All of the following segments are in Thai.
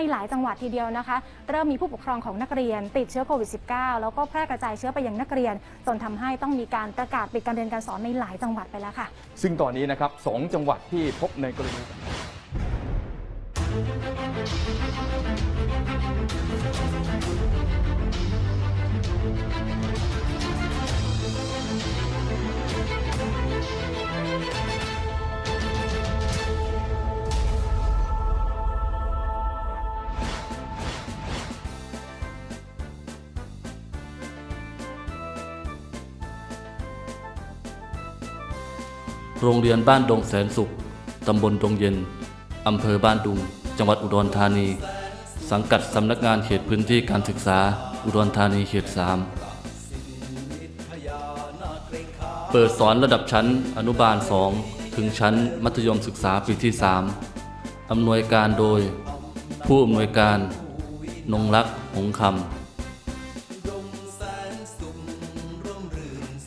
ในหลายจังหวัดทีเดียวนะคะ เริ่มมีผู้ปกครองของนักเรียน ติดเชื้อโควิด -19 แล้วก็แพร่กระจายเชื้อไปยังนักเรียน จนทำให้ต้องมีการประกาศปิดการเรียนการสอนในหลายจังหวัดไปแล้วค่ะ ซึ่งตอนนี้นะครับสองจังหวัดที่พบในกรณี โรงเรียนบ้านดงแสนสุข ตำบลดงเย็น อำเภอบ้านดุง จังหวัดอุดรธานี สังกัดสำนักงานเขตพื้นที่การศึกษา อุดรธานีเขต 3 เปิดสอนระดับชั้นอนุบาล 2 ถึงชั้นมัธยมศึกษาปีที่ 3 อำนวยการโดย ผู้อำนวยการ นงรักษ์หงคำ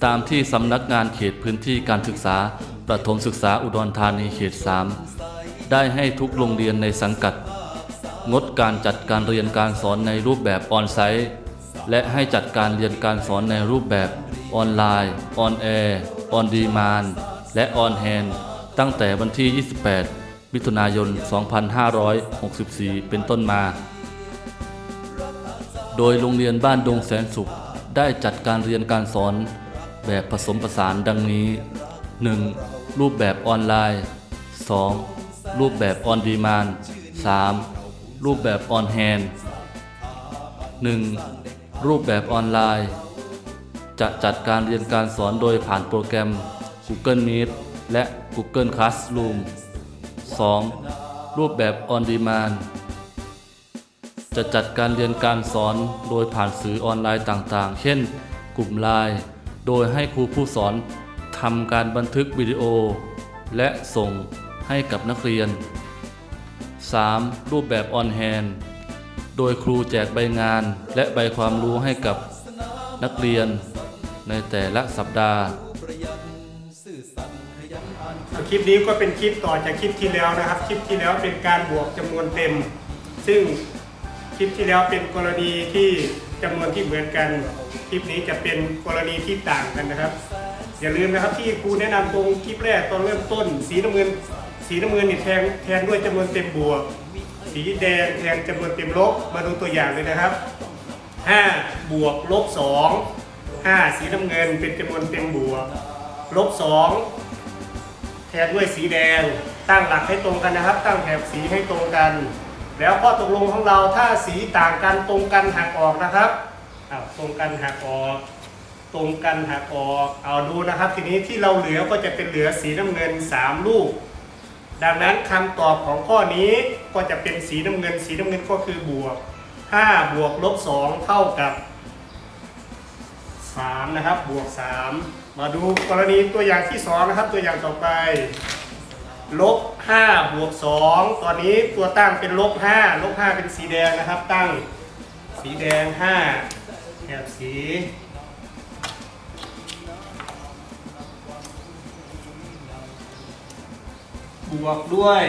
ตามที่สำนักงานเขตพื้นที่การศึกษา ประถมศึกษาอุดรธานีเขต 3 ได้ให้ทุกโรงเรียนในสังกัด งดการจัดการเรียนการสอนในรูปแบบออนไซต์และให้จัดการเรียนการสอนในรูปแบบออนไลน์ ออนแอร์ ออนดีมานและออนแฮนตั้งแต่วันที่ 28 มิถุนายน 2564 เป็นต้นมา โดยโรงเรียนบ้านดงแสนสุข ได้จัดการเรียนการสอนแบบผสมผสานดังนี้ 1. รูปแบบออนไลน์ 2. รูปแบบออนดีมาน 3. รูปแบบออนแฮน 1. รูปแบบออนไลน์ จะจัดการเรียนการสอนโดยผ่านโปรแกรม Google Meet และ Google Classroom 2. รูปแบบออนดีมานจะจัดการเรียนการสอนโดยผ่านสื่อออนไลน์ต่างๆ เช่น กลุ่มไลน์ โดยให้ครูผู้สอน ทำการบันทึกวิดีโอ และส่งให้กับนักเรียน 3. รูปแบบออนแฮนโดยครูแจกใบงานและใบความรู้ให้กับนักเรียนในแต่ละสัปดาห์ คลิปนี้ก็เป็นคลิปต่อจากคลิปที่แล้วนะครับ คลิปที่แล้วเป็นการบวกจำนวนเต็ม ซึ่งคลิปที่แล้วเป็นกรณีที่จำนวนที่เหมือนกัน คลิปนี้จะเป็นกรณีที่ต่างกันนะครับ อย่าลืมนะครับที่ครูแนะนำตรงคลิปแรกตอนเริ่มต้น สีน้ำเงิน สีน้ำเงินนี่แทนแทนด้วยจำนวนเต็มบวก สีแดงแทนจำนวนเต็มลบมาดูตัวอย่างเลยนะครับ 5 บวกลบ2 5 สีน้ำเงินเป็นจำนวนเต็มบวกลบ2แทนด้วยสีแดงตั้งหลักให้ตรงกันนะครับ ตั้งแถบสีให้ตรงกัน แล้วข้อตกลงของเราถ้าสีต่างกันตรงกันหักออกนะครับอ้าวตรงกันหักออก ตรงกันหักออกเอาดูนะครับ ทีนี้ที่เราเหลือก็จะเป็นเหลือสีน้ำเงิน 3 ลูก ดังนั้นคำตอบของข้อนี้ก็จะเป็นสีน้ำเงิน สีน้ำเงินก็คือบวก5บวกลบ2เท่ากับ3นะครับบวก 3 มาดูกรณีตัวอย่างที่2นะครับตัวอย่างต่อไปลบ5บวก2ตอนนี้ตัวตั้งเป็นลบ5ลบ5เป็นสีแดงนะครับ ตั้งสีแดง5แถบสี บวกด้วย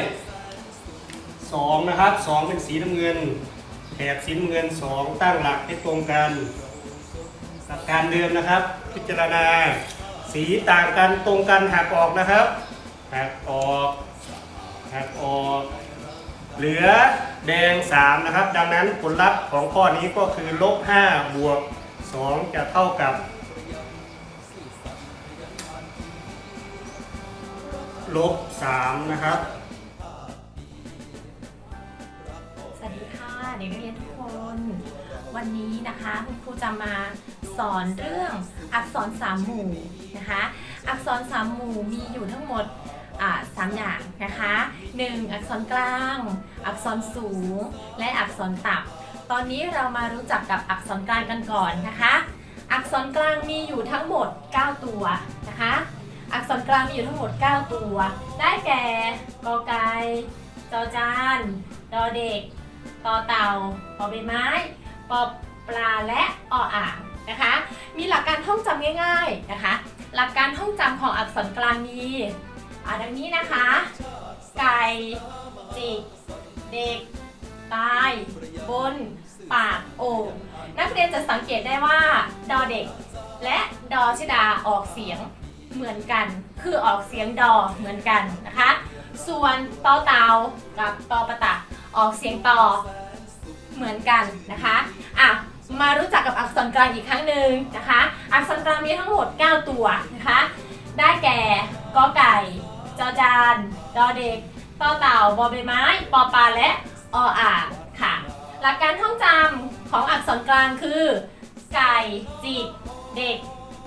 2 นะครับ 2 เป็นสีน้ำเงิน แถบสีน้ำเงิน 2 ตั้งหลักให้ตรงกันหลักการเดิมนะครับ พิจารณา สีต่างกันตรงกันหักออกนะครับหักออกหักออก เหลือแดง 3 นะครับ ดังนั้นผลลัพธ์ของข้อนี้ก็คือลบ5บวก 2 จะเท่ากับ ลบ3นะครับ สวัสดีค่ะเด็กนักเรียนทุกคน วันนี้นะคะคุณครูจะมาสอนเรื่องอักษรสามหมู่นะคะ อักษรสามหมู่มีอยู่ทั้งหมดสามอย่างนะคะหนึ่งอักษรกลาง อักษรสูง และอักษรต่ำตอนนี้เรามารู้จักกับอักษรกลางกันก่อนนะคะ อักษรกลางมีอยู่ทั้งหมด 9 ตัวนะคะ อักษรกลางมีอยู่ทั้งหมด 9 ตัว ได้แก่กอไก่จอจานดอเด็กต่อเต่าปอใบไม้ปอปลาและออ่างนะคะ มีหลักการท่องจำง่ายๆนะคะ หลักการท่องจำของอักษรกลางมีอ่าดังนี้นะคะ ไก่จิกเด็กใต้บน ปากโอ่งนักเรียนจะสังเกตได้ว่า ดอเด็ก และดอชิดาออกเสียง เหมือนกัน คือออกเสียงดอเหมือนกันนะคะ ส่วนตอเตากับตอปะตะออกเสียงตอเหมือนกันนะคะอะมารู้จักกับอักษรกลางอีกครั้งหนึ่งนะคะ อักษรกลางมีทั้งหมด 9 ตัวนะคะ ได้แก่กอไก่จอจานดอเด็กต่อเต่าบอใบไม้ปอปลาและออ่างค่ะ หลักการท่องจำของอักษรกลางคือ ไก่จิกเด็ก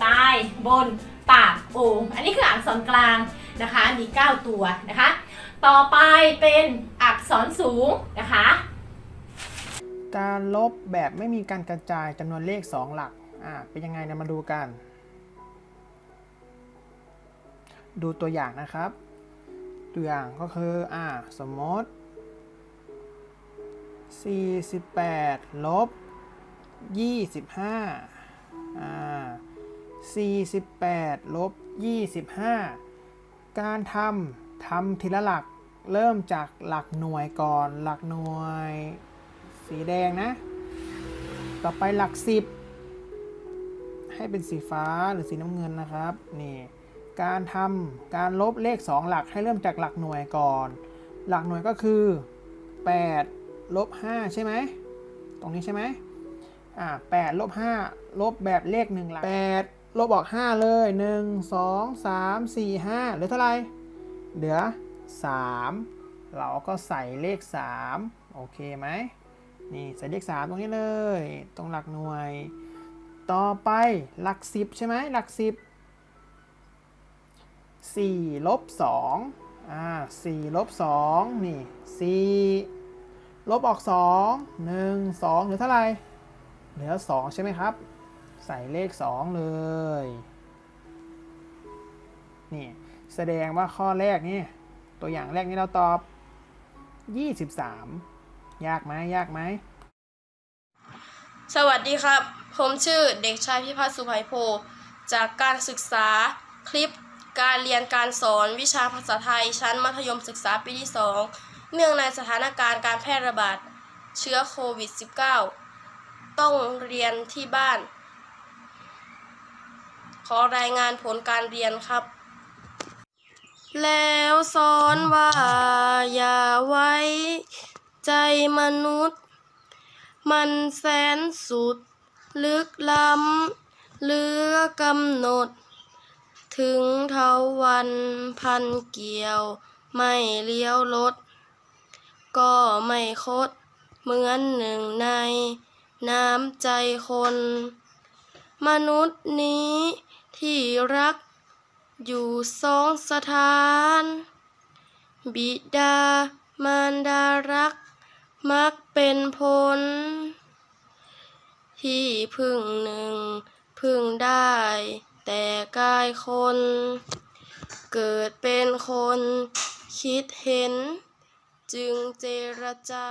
ตาย บน ปากโอ่งอันนี้คืออักษรกลางนะคะมี 9 ตัวนะคะ ต่อไปเป็นอักษรสูงนะคะ การลบแบบไม่มีการกระจายจำนวนเลข 2 หลักอ่าเป็นยังไงนะมาดูกัน ดูตัวอย่างนะครับ ตัวอย่างก็คืออ่าสมมติ 48 ลบ 25อ่า 48ลบ25 การทำทำทีละหลักเริ่มจากหลักหน่วยก่อน หลักหน่วย สีแดงนะ ต่อไปหลักสิบให้เป็นสีฟ้าหรือสีน้ำเงินนะครับนี่การทำการลบเลข 2 หลักให้เริ่มจากหลักหน่วยก่อน หลักหน่วยก็คือ 8 ลบ 5 ใช่ไหม ตรงนี้ใช่ไหมอ่า8ลบ5ลบแบบเลข1หลัก8 ลบออก 5 เลย 1 2 3 4 5เหลือเท่าไหร่ เหลือ 3 เราก็ใส่เลข 3 โอเคไหม นี่ใส่เลข 3 ตรงนี้เลย ตรงหลักหน่วย ต่อไปหลัก 10 ใช่ไหมหลัก 10 4ลบ2อ่า4ลบ2นี่ 4 ลบออก 2 1 2เหลือเท่าไหร่ เหลือ 2 ใช่ไหมครับ ใส่เลข 2 เลย นี่ แสดงว่าข้อแรกนี่ ตัวอย่างแรกนี้เราตอบ 23 ยากไหมยากไหม สวัสดีครับ ผมชื่อเด็กชายพิพัฒน์สุภัยโพ จากการศึกษาคลิปการเรียนการสอนวิชาภาษาไทยชั้นมัธยมศึกษาปีที่ 2 เนื่องในสถานการณ์การแพร่ระบาดเชื้อโควิด -19 ต้องเรียนที่บ้าน ขอรายงานผลการเรียนครับ แล้วสอนว่าอย่าไว้ใจมนุษย์ มันแสนสุด ลึกล้ำเลือกำหนด ถึงเทาวันพันเกี่ยว ไม่เลี้ยวรถก็ไม่คด เหมือนหนึ่งใน น้ำใจคน มนุษย์นี้ ที่รัก อยู่สองสถาน บิดามารดารัก มักเป็นผล ที่พึ่งหนึ่ง พึ่งได้ แต่กายคน เกิดเป็นคน คิดเห็น จึงเจรจา